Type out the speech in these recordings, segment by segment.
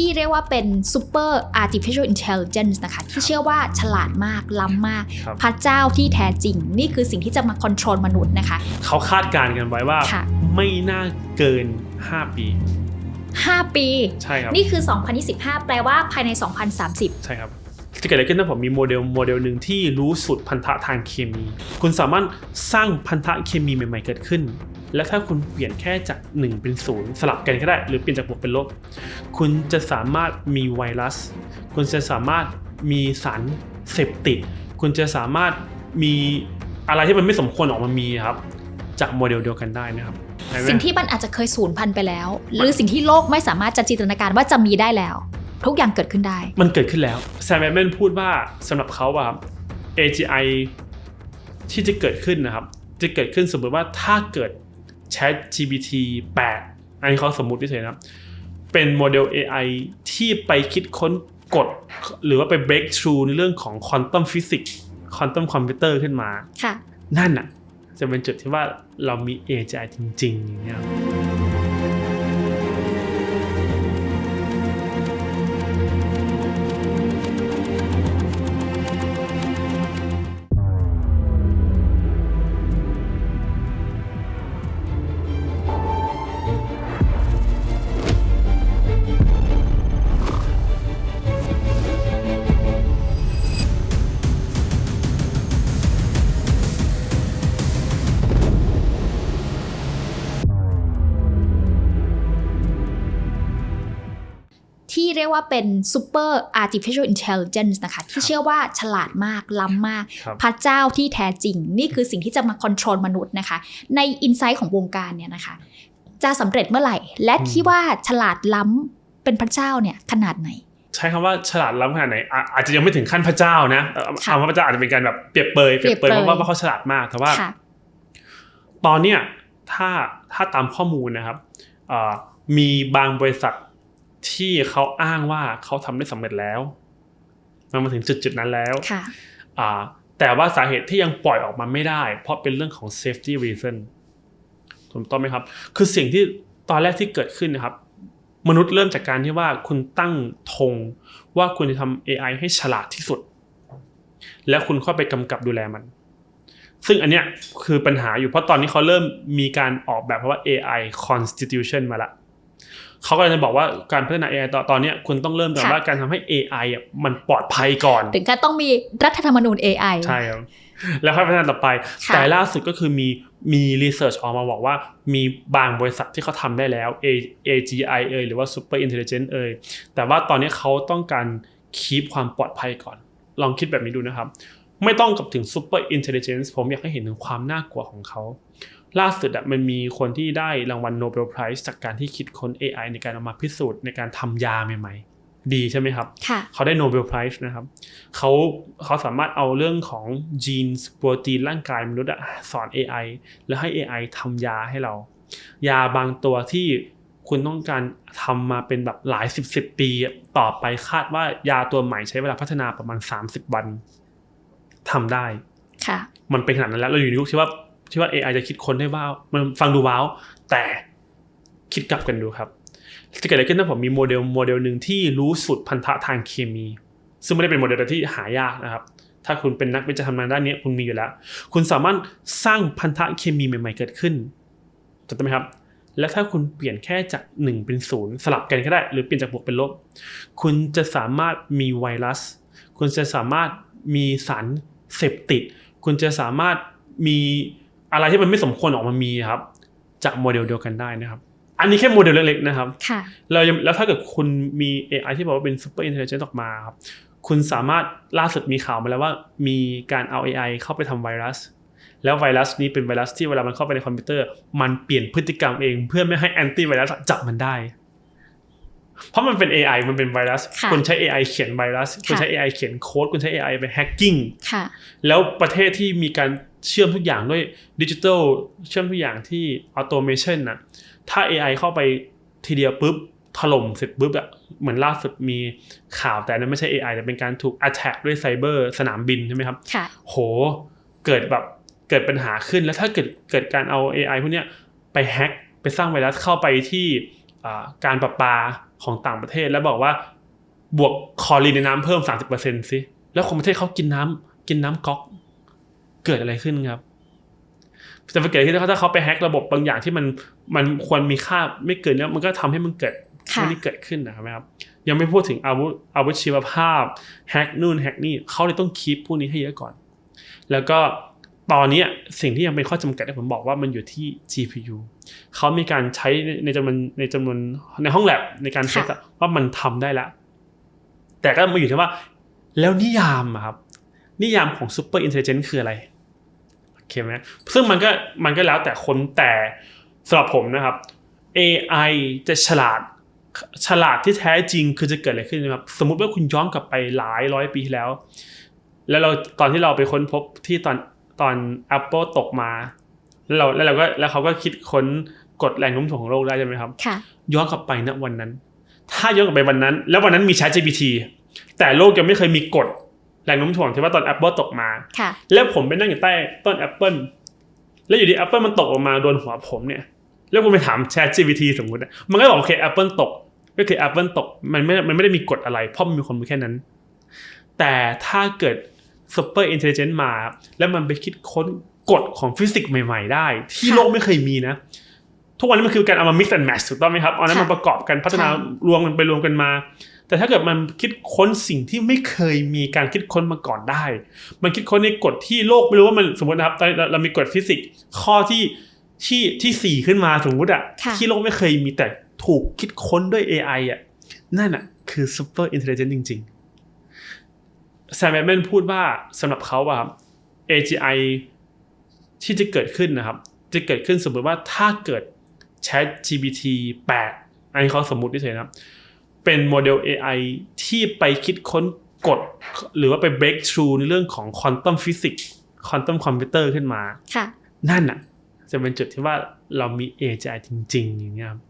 ที่เรียกว่าเป็น super artificial intelligence นะคะ ที่เชื่อว่าฉลาดมาก ล้ำมากครับพระเจ้าที่แท้จริง นี่คือสิ่งที่จะมาคอนโทรลมนุษย์นะคะ เขาคาดการณ์กันไว้ว่าค่ะไม่น่าเกิน 5 ปี 5 ปีใช่ครับนี่คือ 2025 แปลว่าภายใน 2030 ใช่ครับจะเกิดอะไรขึ้นถ้าผมมีโมเดลโมเดลหนึ่งที่รู้สูตรพันธะทางเคมี คุณสามารถสร้างพันธะเคมีใหม่ ๆ เกิดขึ้น และถ้าคุณเปลี่ยนแค่จาก 1 เป็นศูนย์สลับกันก็ได้ หรือเปลี่ยนจากบวกเป็นลบ คุณจะสามารถมีไวรัส คุณจะสามารถมีสารเสพติด คุณจะสามารถมีอะไรที่มันไม่สมควรออกมามีครับ จากโมเดลเดียวกันได้นะครับเห็นไหมสิ่งที่มันอาจจะเคยสูญพันธุ์ไปแล้ว หรือสิ่งที่โลกไม่สามารถจะจินตนาการว่าจะมีได้แล้ว ทุกอย่างเกิดขึ้นได้ มันเกิดขึ้นแล้วแซมแมนพูดว่าสำหรับเขาอะครับ AGI ที่จะเกิดขึ้นนะครับ จะเกิดขึ้นสมมติว่าถ้าเกิด Chat GPT 8 อันนี้เขาสมมุติเฉยๆนะครับเป็นโมเดล AI ที่ไปคิดค้นกฎหรือว่าไป break through ในเรื่องของ quantum physics quantum computer ขึ้นมาค่ะนั่นน่ะ จะเป็นจุดที่ว่าเรามี AGI จริง ๆ อย่างเงี้ย ที่เรียกว่าเป็น super artificial intelligence นะคะ ที่เชื่อว่าฉลาดมาก ล้ำมากครับพระเจ้าที่แท้จริง นี่คือสิ่งที่จะมาคอนโทรลมนุษย์นะคะ ในอินไซต์ของวงการเนี่ยนะคะ จะสำเร็จเมื่อไหร่ และที่ว่าฉลาดล้ำเป็นพระเจ้าเนี่ยขนาดไหนใช้คำว่าฉลาดล้ำขนาดไหนอะอาจจะยังไม่ถึงขั้นพระเจ้านะเอ่อค่ะคำว่าพระเจ้าอาจจะเป็นการแบบเปรียบเปรยเปรียบเปรยเปรียบเปรยว่าว่าเขาฉลาดมากแต่ว่าค่ะตอนเนี้ยถ้าถ้าตามข้อมูลนะครับเอ่อมีบางบริษัท ที่เขาอ้างว่าเขาทำได้สำเร็จแล้ว มันมาถึงจุดจุดๆนั้นแล้วค่ะอ่าแต่ว่าสาเหตุที่ยังปล่อยออกมาไม่ได้ เพราะเป็นเรื่องของ safety reason ถูกต้องไหมครับ คือสิ่งที่ตอนแรกที่เกิดขึ้นนะครับ มนุษย์เริ่มจากการที่ว่าคุณตั้งธงว่าคุณจะทำ AI ให้ฉลาดที่สุด แล้วคุณเข้าไปกำกับดูแลมัน ซึ่งอันเนี้ยคือปัญหาอยู่เพราะตอนนี้เขาเริ่มมีการออกแบบเพราะว่า AI constitution มาละ เขาก็เลยจะบอกว่าการพัฒนา AI ตอนตอนเนี้ยคุณต้องเริ่มจากค่ะว่าการทำให้ AI อะมันปลอดภัยก่อน ถึงขั้นต้องมีรัฐธรรมนูญ AI ใช่ครับแล้วค่อยพัฒนาต่อไปค่ะแต่ล่าสุดก็คือมีมีรีเสิร์ชออกมาบอกว่ามีบางบริษัทที่เขาทำได้แล้ว A- AGI เอยหรือว่า Super Intelligent เอยแต่ว่าตอนนี้เขาต้องการคีปความปลอดภัยก่อน ลองคิดแบบนี้ดูนะครับ ไม่ต้องกับถึง Super Intelligence ผมอยากให้เห็นถึงความน่ากลัวของเขา ล่าสุดอะมันมีคนที่ได้รางวัลโนเบลไพรส์จากการที่คิดค้น AI ในการเอามาพิสูจน์ในการทำยาใหม่ๆ ดีใช่ไหมครับค่ะเขาได้โนเบลไพรส์นะครับเขาเขาสามารถเอาเรื่องของจีนโปรตีนร่างกายมนุษย์อะสอน AI แล้วให้ AI ทำยาให้เรา ยาบางตัวที่คุณต้องการทำมาเป็นแบบหลายสิบสิบปีอะต่อไปคาดว่ายาตัวใหม่ใช้เวลาพัฒนาประมาณ 30 วันทำได้ค่ะมันเป็นขนาดนั้นแล้วเราอยู่ในยุคที่ว่า ที่ว่า AI จะคิดค้นได้ว่ามันฟังดูว้าว แต่คิดกลับกันดูครับจะเกิดอะไรขึ้นถ้าผมมีโมเดลโมเดลหนึ่งที่รู้สูตรพันธะทางเคมี ซึ่งไม่ได้เป็นโมเดลที่หายากนะครับ ถ้าคุณเป็นนักวิจัยทำงานด้านนี้คุณมีอยู่แล้ว คุณสามารถสร้างพันธะเคมีใหม่ ๆ เกิดขึ้นถูกต้องไหมครับ และถ้าคุณเปลี่ยนแค่จาก 1 เป็นศูนย์สลับกันก็ได้ หรือเปลี่ยนจากบวกเป็นลบ คุณจะสามารถมีไวรัส คุณจะสามารถมีสารเสพติด คุณจะสามารถมี อะไรที่มันไม่สมควรออกมามีครับ จากโมเดลเดียวกันได้นะครับ อันนี้แค่โมเดลเล็กๆนะครับค่ะเรายังแล้วถ้าเกิดคุณมี AI ที่บอกว่าเป็น super intelligent ออกมาครับ คุณสามารถล่าสุดมีข่าวมาแล้วว่ามีการเอา AI เข้าไปทำไวรัส แล้วไวรัสนี้เป็นไวรัสที่เวลามันเข้าไปในคอมพิวเตอร์ มันเปลี่ยนพฤติกรรมเอง เพื่อไม่ให้แอนตี้ไวรัสจับมันได้เพราะมันเป็น AI มันเป็นไวรัสค่ะคุณใช้ AI เขียนไวรัส คุณใช้ AI เขียนโค้ด คุณใช้ AI ไปแฮกกิ้งค่ะแล้วประเทศที่มีการ เชื่อมทุกอย่างด้วยดิจิทัลเชื่อมทุกอย่างที่ออโตเมชันน่ะถ้า AI เข้าไปทีเดียวปุ๊บถล่มเสร็จปุ๊บอะเหมือนล่าสุดมีข่าวแต่นั้นไม่ใช่ AI แต่เป็นการถูก attack ด้วยไซเบอร์สนามบินใช่ไหมครับค่ะโห เกิดแบบเกิดปัญหาขึ้นแล้วถ้าเกิดเกิดการเอา AI พวกเนี้ยไปแฮ็กไปสร้างไวรัสเข้าไปที่อ่าการประปาของต่างประเทศ แล้วบอกว่าบวกคลอรีนในน้ำเพิ่ม 30%สิแล้วคนประเทศเขากินน้ำกินน้ำก๊อก เกิดอะไรขึ้นครับจะไปเกิดขึ้นถ้าเขาไปแฮ็กระบบบางอย่างที่มันมันควรมีค่าไม่เกินแล้วมันก็ทำให้มันเกิดค่ะไม่ได้เกิดขึ้นนะครับครับ ยังไม่พูดถึงอาวุธอาวุธชีวภาพแฮกนู่นแฮกนี่เขาเลยต้องคีปพวกนี้ให้เยอะก่อน แล้วก็ตอนเนี้ยสิ่งที่ยังเป็นข้อจำกัดที่ผมบอกว่ามันอยู่ที่ GPU เขามีการใช้ในในจำนวนในจำนวนในห้องแลบในการเทสอะว่ามันทำได้แล้ว แต่ก็มาอยู่ที่ว่า แล้วนิยามอะครับ นิยามของ Super Intelligence คืออะไรโอ เคไหมซึ่งมันก็มันก็แล้วแต่คนแต่สำหรับผมนะครับ AI จะฉลาดฉลาดที่แท้จริงคือจะเกิดอะไรขึ้นนะครับ สมมุติว่าคุณย้อนกลับไปหลายร้อยปีที่แล้ว แล้วเราตอนที่เราไปค้นพบที่ตอนตอน Apple ตกมาแล้วเราแล้วเราก็แล้วเขาก็คิดค้นกฎแรงโน้มถ่วงของโลกได้ใช่ไหมครับค่ะย้อนกลับไปณวันนั้น ถ้าย้อนกลับไปวันนั้น แล้ววันนั้นมี ChatGPT แต่โลกยังไม่เคยมีกฎ แรงโน้มถ่วงที่ว่าตอน Apple ตกมาค่ะแล้วผมไปนั่งอยู่ใต้ต้นแอปเปิลแล้วอยู่ดีแอปเปิลมันตกลงมาโดนหัวผมเนี่ย แล้วผมไปถาม Chat GPT สมมุติอะมันก็บอกโอเคแอปเปิลตก ก็คือแอปเปิลตก มันไม่ มันไม่ได้มีกฎอะไร เพราะมันมีคนรู้แค่นั้น แต่ถ้าเกิด Super Intelligent มา แล้วมันไปคิดค้นกฎของฟิสิกส์ใหม่ ๆ ได้ ที่ค่ะโลกไม่เคยมีนะ ทุกวันนี้มันคือการเอามา mix and match ถูกต้องไหมครับ เอานั้นค่ะมาประกอบกันพัฒนาค่ะรวมกันไปรวมกันมา แต่ถ้าเกิดมันคิดค้นสิ่งที่ไม่เคยมีการคิดค้นมาก่อนได้ มันคิดค้นในกฎที่โลกไม่รู้ว่ามันสมมตินะครับตอนนี้เราเรามีกฎฟิสิกส์ข้อที่ที่ที่สี่ขึ้นมาสมมติอะค่ะที่โลกไม่เคยมีแต่ถูกคิดค้นด้วย AI อะนั่นอะคือ super intelligent จริงๆแซมแมนพูดว่าสำหรับเขาอะครับ AGI ที่จะเกิดขึ้นนะครับ จะเกิดขึ้นสมมติว่าถ้าเกิด Chat GPT 8อันนี้เขาสมมุติเฉยๆนะครับ เป็นโมเดล AI ที่ไปคิดค้นกฎหรือว่าไป break through ในเรื่องของ quantum physics quantum computer ขึ้นมาค่ะนั่นน่ะ จะเป็นจุดที่ว่าเรามี AGI จริง ๆ อย่างเงี้ยครับ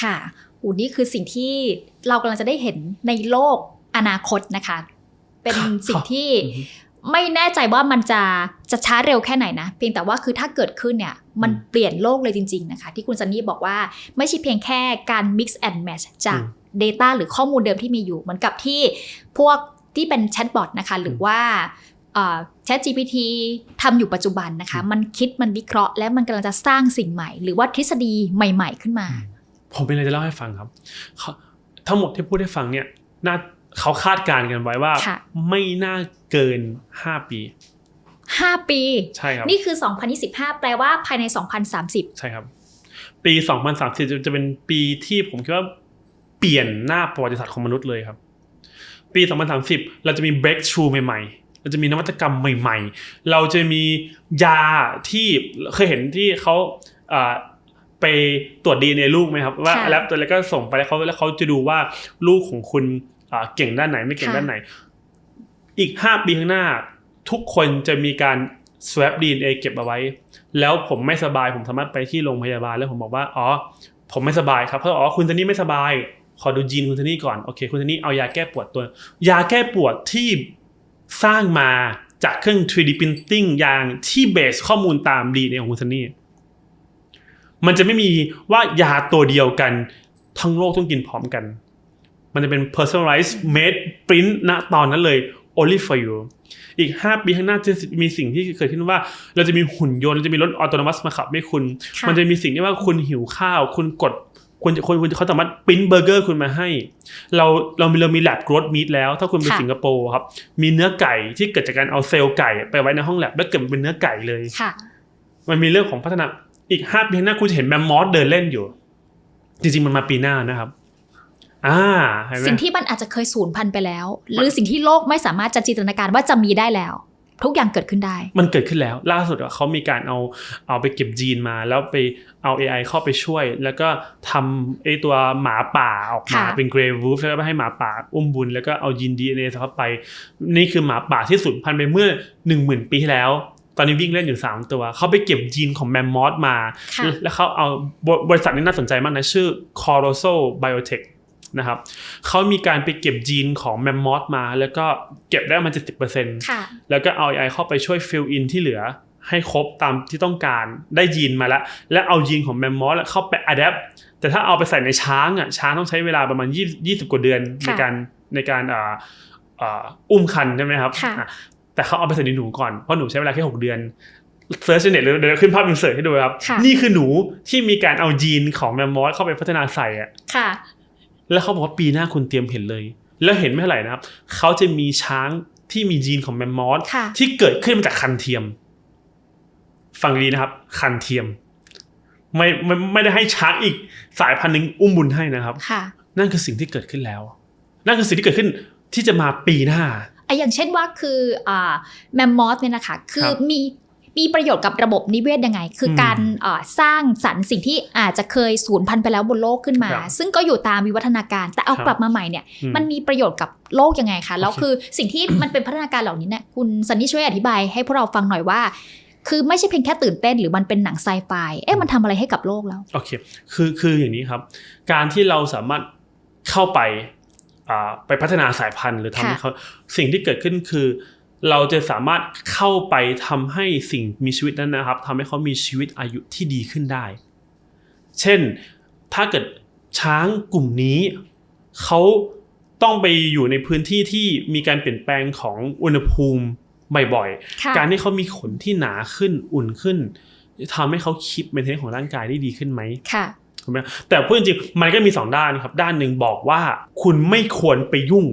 ค่ะอูนี่คือสิ่งที่เรากำลังจะได้เห็นในโลกอนาคตนะคะ เป็นครับสิ่งที่อือฮึไม่แน่ใจว่ามันจะจะช้าเร็วแค่ไหนนะ เพียงแต่ว่าคือถ้าเกิดขึ้นเนี่ย มันอืมเปลี่ยนโลกเลยจริง ๆ นะคะ ที่คุณซันนี่บอกว่าไม่ใช่เพียงแค่การ mix and match จากอืม Data หรือข้อมูลเดิมที่มีอยู่เหมือนกับที่พวกที่เป็นแชทบอทนะคะหรือว่าเอ่อ Chat GPT ทำอยู่ปัจจุบันนะคะ มันคิดมันวิเคราะห์ และมันกำลังจะสร้างสิ่งใหม่ หรือว่าทฤษฎีใหม่ ๆ ขึ้นมา ผมเป็นอะไรจะเล่าให้ฟังครับเขาทั้งหมดที่พูดให้ฟังเนี่ยน่าเขาคาดการณ์กันไว้ว่าค่ะไม่น่าเกิน 5 ปี 5 ปีใช่ครับนี่คือ 2025 แปลว่าภายใน 2030 ใช่ครับ ปี 2030 จะจะเป็นปีที่ผมคิดว่า เปลี่ยนหน้าประวัติศาสตร์ของมนุษย์เลยครับ ปี 2030 เราจะมี breakthrough ใหม่ๆ เราจะมีนวัตกรรมใหม่ ๆ เราจะมียาที่เคยเห็นที่เขาอ่าไปตรวจดีในลูกไหมครับ ว่าค่ะแล้วตัวแล้วก็ส่งไปแล้วเขาแล้วเขาจะดูว่าลูกของคุณอ่าเก่งด้านไหนไม่เก่งค่ะด้านไหน อีก 5 ปีข้างหน้า ทุกคนจะมีการ swab DNA เก็บเอาไว้ แล้วผมไม่สบายผมสามารถไปที่โรงพยาบาลแล้วผมบอกว่าอ๋อผมไม่สบายครับเพราะอ๋อคุณทนี่ไม่สบาย ขอดูจีนคุณทนี่ก่อนโอเคคุณทนี่เอายาแก้ปวดตัว ยาแก้ปวดที่สร้างมาจากเครื่อง 3D printing อย่างที่เบสข้อมูลตาม DNA ของคุณทนี่มันจะไม่มีว่ายาตัวเดียวกันทั้งโลกต้องกินพร้อมกัน มันจะเป็น personalized made print ณตอนนั้นเลย only for you อีก 5 ปีข้างหน้าจะมีสิ่งที่เกิดขึ้นว่า เราจะมีหุ่นยนต์เราจะมีรถออโตนมัสมาขับให้คุณค่ะมันจะมีสิ่งที่ว่าคุณหิวข้าว คุณกด คุณคุณคุณเขาสามารถปริ้นเบอร์เกอร์คุณมาให้ เราเรามีเรามี lab growth meat แล้ว ถ้าคุณไปค่ะ สิงคโปร์ครับ มีเนื้อไก่ที่เกิดจากการเอาเซลล์ไก่ไปไว้ในห้อง lab แล้วเกิดเป็นเนื้อไก่เลย ค่ะ มันมีเรื่องของพัฒนาอีก5ปีข้างหน้าคุณจะเห็นแมมมอสเดินเล่นอยู่ จริงๆมันมาปีหน้านะครับ อ่าเห็นไหม สิ่งที่มันอาจจะเคยสูญพันธุ์ไปแล้ว หรือสิ่งที่โลกไม่สามารถจะจินตนาการว่าจะมีได้แล้ว ทุกอย่างเกิดขึ้นได้ มันเกิดขึ้นแล้ว ล่าสุดอะเขามีการเอาเอาไปเก็บจีนมา แล้วไปเอา AI เข้าไปช่วย แล้วก็ทำไอตัวหมาป่าออกมาค่ะเป็น Grey Wolf แล้วก็ให้หมาป่าอุ้มบุญ แล้วก็เอายีน DNA เข้าไป นี่คือหมาป่าที่สูญพันธุ์ไปเมื่อ 1 0,000 ปีที่แล้วตอนนี้วิ่งเล่นอยู่ 3 ตัว เขาไปเก็บยีนของแมมมอสมาค่ะแล้วเขาเอาบบริษัทนี้น่าสนใจมากนะ ชื่อ Coroso Biotech นะครับเขามีการไปเก็บยีนของแมมมอสมา แล้วก็เก็บได้ประมาณ70%ค่ะแล้วก็เอา AI เข้าไปช่วย fill in ที่เหลือให้ครบตามที่ต้องการได้ยีนมาแล้ว และเอายีนของแมมมอสเข้าไปอัดแอปแต่ถ้าเอาไปใส่ในช้างอะช้างต้องใช้เวลาประมาณ 20 20กว่าเดือนในค่ะการในการอ่าอ่าอุ้มคันใช่ไหมครับค่ะอะแต่เขาเอาไปใส่ในหนูก่อน เพราะหนูใช้เวลาแค่หกเดือนเซิร์ชเน็ตเลยเดี๋ยวขึ้นภาพอินเสิร์ตให้ดูครับค่ะนี่คือหนูที่มีการเอายีนของแมมมอสเข้าไปพัฒนาใส่อะค่ะ แล้วเขาบอกว่าปีหน้าคุณเตรียมเห็นเลย แล้วเห็นไม่เท่าไหร่นะครับ เขาจะมีช้างที่มียีนของแมมมอสค่ะที่เกิดขึ้นมาจากคันเทียม ฟังดีนะครับ คันเทียม ไม่ไม่ไม่ได้ให้ช้างอีกสายพันธุ์หนึ่งอุ้มบุญให้นะครับค่ะนั่นคือสิ่งที่เกิดขึ้นแล้ว นั่นคือสิ่งที่เกิดขึ้นที่จะมาปีหน้าไอะอย่างเช่นว่าคืออ่าแมมมอสเนี่ยนะคะ คือครับมี มีประโยชน์กับระบบนิเวศยังไง คืออมการอ่าสร้างสรรค์สิ่งที่อาจจะเคยสูญพันธุ์ไปแล้วบนโลกขึ้นมาครับซึ่งก็อยู่ตามวิวัฒนาการแต่เอาครับกลับมาใหม่เนี่ยอืมันมีประโยชน์กับโลกยังไงคะแล้วโอเคคือสิ่งที่มันเป็นพัฒนาการเหล่านี้เนี่ยคุณซันนี่ช่วยอธิบายให้พวกเราฟังหน่อยว่าคือไม่ใช่เพียงแค่ตื่นเต้นหรือมันเป็นหนังไซไฟ เอ๊ะมันทำอะไรให้กับโลกแล้ว โอเค คือคืออย่างนี้ครับ การที่เราสามารถเข้าไปอ่าไปพัฒนาสายพันธุ์หรือทำให้ค่ะเขาสิ่งที่เกิดขึ้นคือ เราจะสามารถเข้าไปทำให้สิ่งมีชีวิตนั้นนะครับทำให้เขามีชีวิตอายุที่ดีขึ้นได้ เช่น ถ้าเกิดช้างกลุ่มนี้เขาต้องไปอยู่ในพื้นที่ที่มีการเปลี่ยนแปลงของอุณหภูมิบ่อยๆค่ะการที่เขามีขนที่หนาขึ้นอุ่นขึ้นทำให้เขาคิดเมนเทนของร่างกายได้ดีขึ้นไหมค่ะถูกไหมแต่พูดจริงๆมันก็มีสองด้านครับ ด้านหนึ่งบอกว่าคุณไม่ควรไปยุ่ง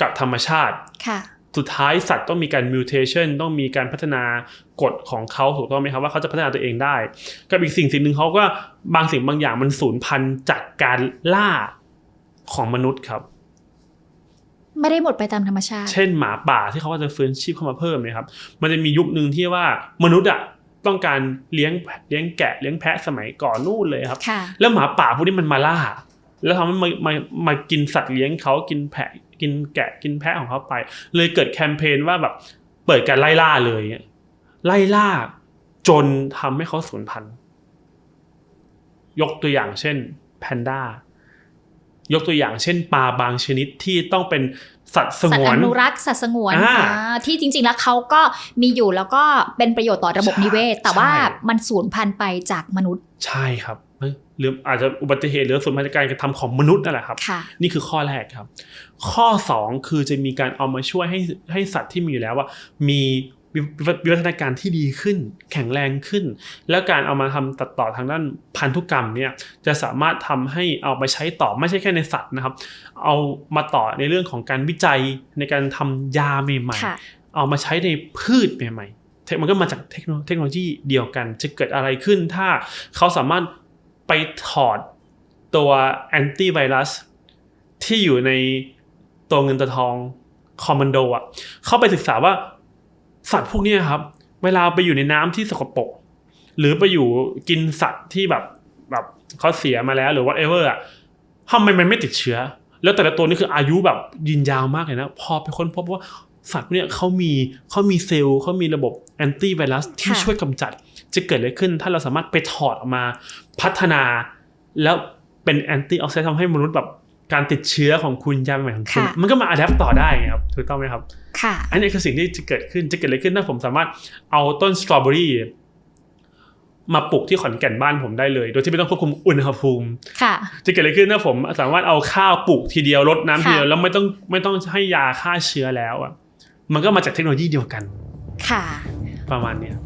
กับธรรมชาติค่ะ สุดท้ายสัตว์ต้องมีการ mutation ต้องมีการพัฒนากฎของเขาถูกต้องไหมครับว่าเขาจะพัฒนาตัวเองได้ กับอีกสิ่งสิ่งหนึ่งเขาก็บางสิ่งบางอย่างมันสูญพันธุ์จากการล่าของมนุษย์ครับ ไม่ได้หมดไปตามธรรมชาติ เช่นหมาป่าที่เขาว่าจะฟื้นชีพเข้ามาเพิ่มเนะครับ มันจะมียุคหนึ่งที่ว่ามนุษย์อะต้องการเลี้ยงเลี้ยงแกะเลี้ยงแพะสมัยก่อนนู่นเลยครับค่ะแล้วหมาป่าพวกนี้มันมาล่า แล้วทำให้มามามากินสัตว์เลี้ยงเขากินแพะ กินแกะกินแพะของเขาไป เลยเกิดแคมเปญว่าแบบเปิดการไล่ล่าเลยไล่ล่าจนทำให้เขาสูญพันธุ์ยกตัวอย่างเช่นแพนด้า ยกตัวอย่างเช่นปลาบางชนิดที่ต้องเป็นสัตว์สสัตงว์วอนนุรักษ์สัตว์สงวนอ่าอ่าที่จริง ๆ แล้วเขาก็มีอยู่แล้วก็เป็นประโยชน์ต่อระบบใช่นิเวศ แต่ว่าใช่มันสูญพันธุ์ไปจากมนุษย์ ใช่ครับเอ้ยหรืออาจจะอุบัติเหตุหรือสูญพันธุ์จากการกระทำของมนุษย์นั่นแหละครับค่ะนี่คือข้อแรกครับ ข้อ 2 คือจะมีการเอามาช่วยให้ให้สัตว์ที่มีอยู่แล้วว่า มี วิวิวิวัฒนาการที่ดีขึ้น แข็งแรงขึ้น แล้วการเอามาทำตัดต่อทางด้านพันธุกรรมเนี่ยจะสามารถทำให้เอาไปใช้ต่อไม่ใช่แค่ในสัตว์นะครับ เอามาต่อในเรื่องของการวิจัยในการทำยาใหม่ค่ะๆเอามาใช้ในพืชใหม่ๆเทคมันก็มาจากเทคโนเทคโนโลยีเดียวกัน จะเกิดอะไรขึ้นถ้าเขาสามารถไปถอดตัวแอนตี้ไวรัสที่อยู่ในตัวเงินตัวทองคอมมานโดอะเข้าไปศึกษาว่า สัตว์พวกเนี้ยครับ เวลาไปอยู่ในน้ำที่สกปรกหรือไปอยู่กินสัตว์ที่แบบแบบเขาเสียมาแล้วหรือ whatever อะทำไมมันไม่ติดเชื้อ แล้วแต่ละตัวนี่คืออายุแบบยืนยาวมากเลยนะ พอไปค้นพบว่าสัตว์พวกเนี้ยเขามีเขามีเซลล์เขามีระบบแอนตี้ไวรัสที่ค่ะช่วยกำจัด จะเกิดอะไรขึ้น ถ้าเราสามารถไปถอดออกมาพัฒนา แล้วเป็นแอนตี้ออกซิแดนต์ทำให้มนุษย์แบบ การติดเชื้อของคุณยาใหม่ของคุณค่ะมันก็มาอัดแอปต่อได้ไงครับถูกต้องไหมครับค่ะอันนี้คือสิ่งที่จะเกิดขึ้นจะเกิดอะไรขึ้นถ้าผมสามารถเอาต้นสตรอเบอรี่มาปลูกที่ขอนแก่นบ้านผมได้เลย โดยที่ไม่ต้องควบคุมอุณหภูมิค่ะ จะเกิดอะไรขึ้นถ้าผมสามารถเอาข้าวปลูกทีเดียวรดน้ำทีค่ะเดียวแล้วไม่ต้องไม่ต้องให้ยาฆ่าเชื้อแล้วอะมันก็มาจากเทคโนโลยีเดียวกัน ค่ะ ประมาณเนี้ย